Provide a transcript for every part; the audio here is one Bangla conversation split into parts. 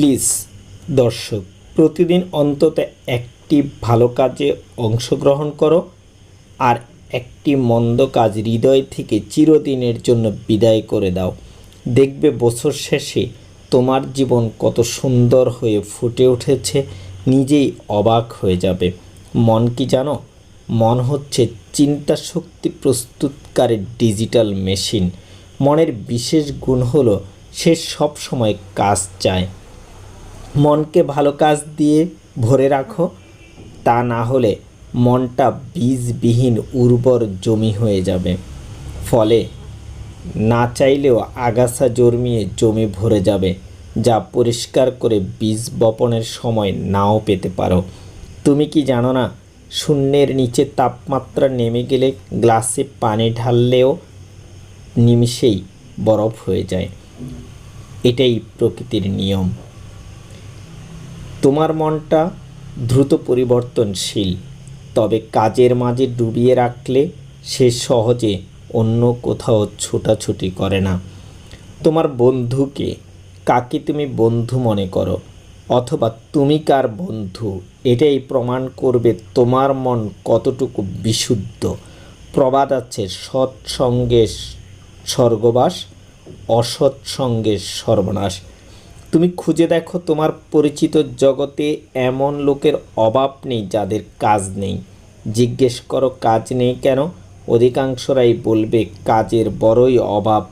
প্লিজ, দর্শক, প্রতিদিন অন্তত একটি ভালো কাজে অংশগ্রহণ করো আর একটি মন্দ কাজ হৃদয় থেকে চিরদিনের জন্য বিদায় করে দাও। দেখবে বছর শেষে তোমার জীবন কত সুন্দর হয়ে ফুটে উঠেছে, নিজেই অবাক হয়ে যাবে। মন কি জানো? মন হচ্ছে চিন্তা শক্তি প্রস্তুতকারী ডিজিটাল মেশিন। মনের বিশেষ গুণ হলো সে সব সময় কাজ চায়। মনকে ভালো কাজ দিয়ে ভরে রাখো। তা না হলে মনটা বীজবিহীন উর্বর জমি হয়ে যাবে। ফলে না চাইলেও আগাছা জন্মিয়ে জমি ভরে যাবে, যা পরিষ্কার করে বীজ বপনের সময় নাও পেতে পারো। তুমি কি জানো না, শূন্যের নিচে তাপমাত্রা নেমে গেলে গ্লাসে পানি ঢাললেও নিমিষেই বরফ হয়ে যায়। এটাই প্রকৃতির নিয়ম। তোমার মনটা দ্রুত পরিবর্তনশীল, তবে কাজের মাঝে ডুবিয়ে রাখলে সে সহজে অন্য কোথাও ছোটাছুটি করে না। তোমার বন্ধুকে কাকে তুমি বন্ধু মনে করো, অথবা তুমি কার বন্ধু, এটাই প্রমাণ করবে তোমার মন কতটুকু বিশুদ্ধ। প্রবাদ আছে সৎসঙ্গে স্বর্গবাস অসৎসঙ্গে সর্বনাশ। তুমি খুঁজে দেখো তোমার পরিচিত জগতে এমন লোকের অভাব নেই যাদের কাজ নেই। জিজ্ঞেস করো, কাজ নেই কেন? অধিকাংশরাই বলবে, কাজের বড়ই অভাব।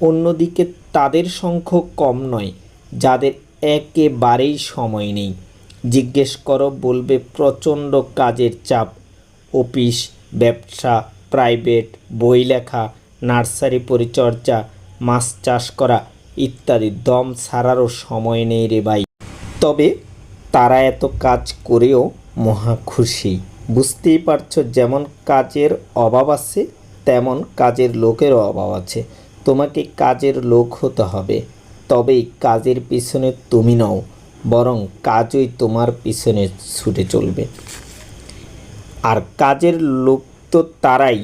অন্যদিকে তাদের সংখ্য কম নয়, যাদের একেবারেই সময় নেই। জিজ্ঞেস করো, বলবে, প্রচণ্ড কাজের চাপ। অফিস, ব্যবসা, প্রাইভেট, বই লেখা, নার্সারি পরিচর্যা, মাছ চাষ করা ইত্যাদি দম ছাড়ারও সময় নেই রে ভাই। তবে তারা এত কাজ করেও মহা খুশি। বুঝতেই পারছ, যেমন কাজের অভাব আছে, তেমন কাজের লোকেরও অভাব আছে। তোমাকে কাজের লোক হতে হবে। তবেই কাজের পিছনে তুমি নও, বরং কাজই তোমার পিছনে ছুটে চলবে। আর কাজের লোক তো তারাই।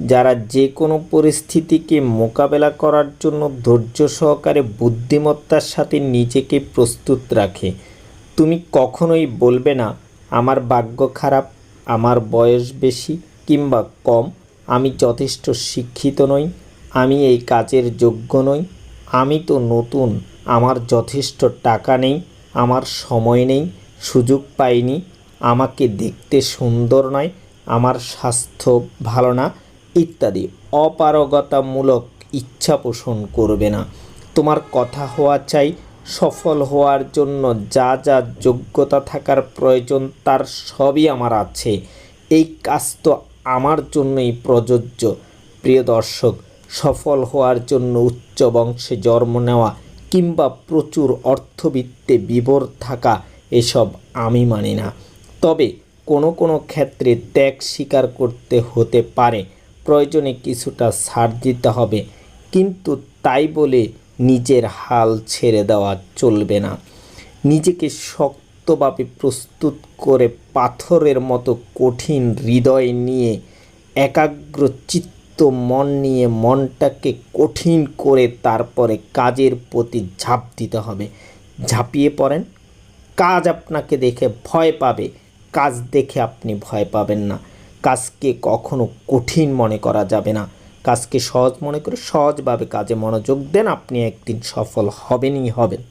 যারা যে কোনো পরিস্থিতিকে মোকাবেলা করার জন্য ধৈর্য সহকারে বুদ্ধিমত্তার সাথে নিজেকে প্রস্তুত রাখে। তুমি কখনোই বলবে না, আমার ভাগ্য খারাপ, আমার বয়স বেশি কিংবা কম, আমি যথেষ্ট শিক্ষিত নই, আমি এই কাজের যোগ্য নই, আমি তো নতুন, আমার যথেষ্ট টাকা নেই, আমার সময় নেই, সুযোগ পাইনি, আমাকে দেখতে সুন্দর নয়, আমার স্বাস্থ্য ভালো না ইত্যাদি। অপারগতামূলক ইচ্ছা পোষণ করবে না। তোমার কথা হওয়া চাই, সফল হওয়ার জন্য যা যা যোগ্যতা থাকার প্রয়োজন তার সবই আমার আছে। এই কাজ তো আমার জন্যই প্রযোজ্য। প্রিয় দর্শক, সফল হওয়ার জন্য উচ্চ বংশে জন্ম নেওয়া কিংবা প্রচুর অর্থবিত্তে বিবর থাকা এসব আমি মানি না। তবে কোনো কোনো ক্ষেত্রে ত্যাগ স্বীকার করতে হতে পারে। প্রয়োজনে কিছুটা ছাড় দিতে হবে। কিন্তু তাই বলে নিজের হাল ছেড়ে দেওয়া চলবে না। নিজেকে শক্তভাবে প্রস্তুত করে পাথরের মতো কঠিন হৃদয় নিয়ে একাগ্র চিত্ত মন নিয়ে মনটাকে কঠিন করে তারপরে কাজের প্রতি ঝাঁপ দিতে হবে। ঝাঁপিয়ে পড়েন। কাজ আপনাকে দেখে ভয় পাবে। কাজ দেখে আপনি ভয় পাবেন না। কাজকে কখনো কঠিন মনে করা যাবে না। কাজকে সহজ মনে করে সহজভাবে কাজে মনোযোগ দেন আপনি, একদিন সফল হবেনই হবেন।